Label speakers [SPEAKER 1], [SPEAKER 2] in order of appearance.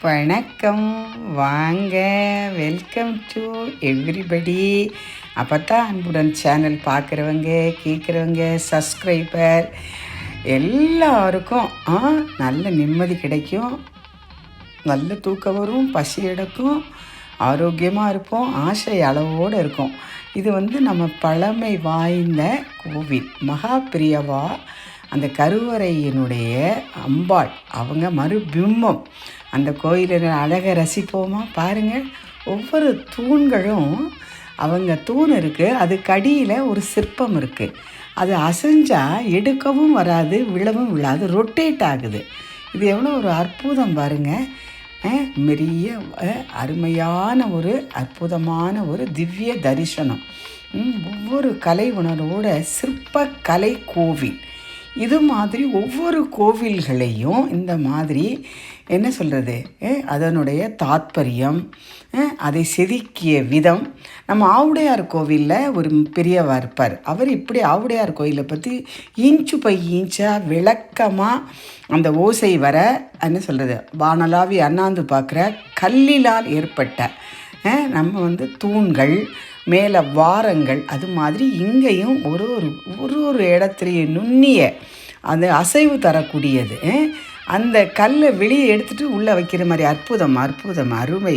[SPEAKER 1] வணக்கம். வாங்க welcome to everybody அப்போ தான் அன்புடன் சேனல் பார்க்குறவங்க கேட்குறவங்க சப்ஸ்கிரைபர் எல்லாருக்கும் ஆ, நல்ல நிம்மதி கிடைக்கும். நல்ல தூக்கம் வரும் பசி எடுக்கும் ஆரோக்கியமாக இருப்போம் ஆசை அளவோடு இருக்கும். இது வந்து நம்ம பழமை வாய்ந்த கோவில் மகாபிரியவா அந்த கருவறையினுடைய அம்பாள் அவங்க மறுபிம்பம் அந்த கோயிலில் அழகை ரசிப்போமா? பாருங்கள் ஒவ்வொரு தூண்களும் அவங்க தூண் இருக்குது அதுக்கு அடியில் ஒரு சிற்பம் இருக்குது அது அசைஞ்சால் எடுக்கவும் வராது விழவும் விழாது ரொட்டேட் ஆகுது. இது எவ்வளோ ஒரு அற்புதம் பாருங்கள் மெரிய அருமையான ஒரு அற்புதமான ஒரு திவ்ய தரிசனம். ஒவ்வொரு கலை உணர்வோட சிற்பக்கலை கோவில். இது மாதிரி ஒவ்வொரு கோவில்களையும் இந்த மாதிரி என்ன சொல்கிறது அதனுடைய தாத்பரியம் அதை செதுக்கிய விதம். நம்ம ஆவுடையார் கோவிலில் ஒரு பெரியவர் இருப்பார். அவர் இப்படி ஆவுடையார் கோயிலை பற்றி இன்ச்சு பை இன்ச்சாக விளக்கமாக அந்த ஓசை வர என்ன சொல்கிறது வானலாவி அண்ணாந்து பார்க்குற கல்லிலால் ஏற்பட்ட நம்ம வந்து தூண்கள் மேலே வாரங்கள் அது மாதிரி இங்கேயும் ஒரு ஒரு ஒரு ஒரு இடத்துலையும் நுண்ணிய அந்த அசைவு தரக்கூடியது. அந்த கல்லை வெளியே எடுத்துகிட்டு உள்ளே வைக்கிற மாதிரி அற்புதம் அற்புதம் அருமை.